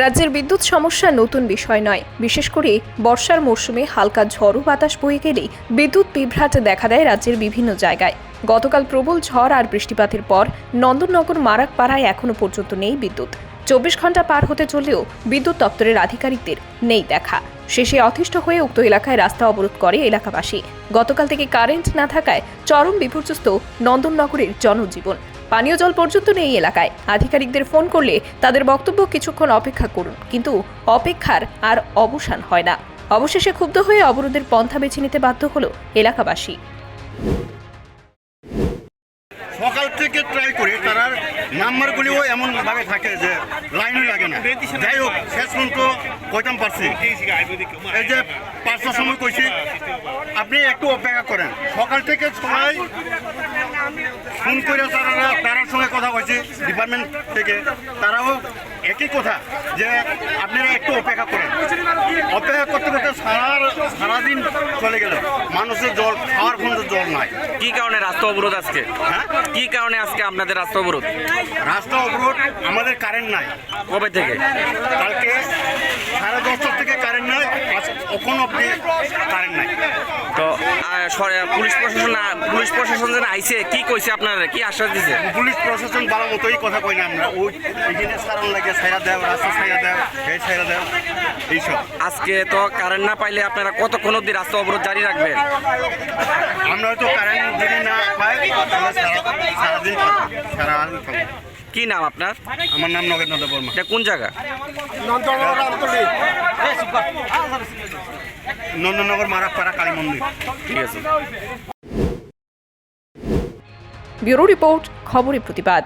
রাজ্যের বিদ্যুৎ সমস্যা নতুন বিষয় নয়। বিশেষ করে বর্ষার মরশুমে হালকা ঝড়ো বাতাস বয়ে গেলেই বিদ্যুৎ বিভ্রাট দেখা দেয় রাজ্যের বিভিন্ন জায়গায়। গতকাল প্রবল ঝড় আর বৃষ্টিপাতের পর নন্দননগর, মারাকপাড়ায় এখনও পর্যন্ত নেই বিদ্যুৎ। চব্বিশ ঘণ্টা পার হতে চললেও বিদ্যুৎ দপ্তরের আধিকারিকদের নেই দেখা। শেষে অতিষ্ঠ হয়ে উক্ত এলাকায় রাস্তা অবরোধ করে এলাকাবাসী। গতকাল থেকে কারেন্ট না থাকায় চরম বিপর্যস্ত নন্দননগরের জনজীবন। পানীয় জল পর্যন্ত নেই এলাকায়। আধিকারিকদের ফোন করলে তাদের বক্তব্য কিছুক্ষণ অপেক্ষা করুন, কিন্তু অপেক্ষার আর অবসান হয় না। অবশেষে ক্ষুব্ধ হয়ে অবরোধের পন্থা বেছে নিতে বাধ্য হলো এলাকাবাসী। সকাল থেকে ট্রাই করি তার নাম্বারগুলিও এমন ভাবে থাকে যে লাইনই লাগে না। যাই হোক, শেষ পর্যন্ত কইতাম পারছি। এই যে পাঁচটার সময় কইছি, আপনি একটু অপেক্ষা করেন। সকাল থেকে সবাই ফোন করে তারা তারার সঙ্গে কথা কইছি ডিপার্টমেন্ট থেকে। তারাও একই কথা যে আপনারা একটু অপেক্ষা করেন। অপেক্ষা করতে করতে সারা সারাদিন চলে গেল। মানুষের জল খাওয়ার পর্যন্ত জল নাই। কি কারণে রাস্তা অবরোধ আজকে? হ্যাঁ? কি কারণে আজকে আপনাদের রাস্তা অবরোধ? রাস্তা অবরোধ আমাদের কারেন্ট নাই। কবে থেকে? কালকে সাড়ে দশটার থেকে কারেন্ট নাই কখন অব্দি কারেন্ট নাই। পুলিশ প্রশাসন আ- পুলিশ প্রশাসন যেন আইছে কি কইছে আপনারা? কি আশ্বাস দিছে? পুলিশ প্রশাসন ভালো মতোই কথা কই না আমরা। ওই এখানে কারণ লাগে ছাইরা দেও রাস্তা ছাইরা দেও এই ছাইরা দেও এইসব। আজকে তো কারেন্ট না পাইলে আপনারা কতক্ষণ অব্দি রাস্তা অবরোধ জারি রাখবেন? আমরা হয়তো কারেন্ট যদি না পাই তাহলে সারা সারাদিন সারাদিন থাকব। কি নাম আপনার? আমার নাম নগেন্দ্র বর্মা। এটা কোন জায়গা? নন্দননগর মারাকপাড়া কালী মন্দির ঠিক আছে। ব্যুরো রিপোর্ট খবরের প্রতিবাদ।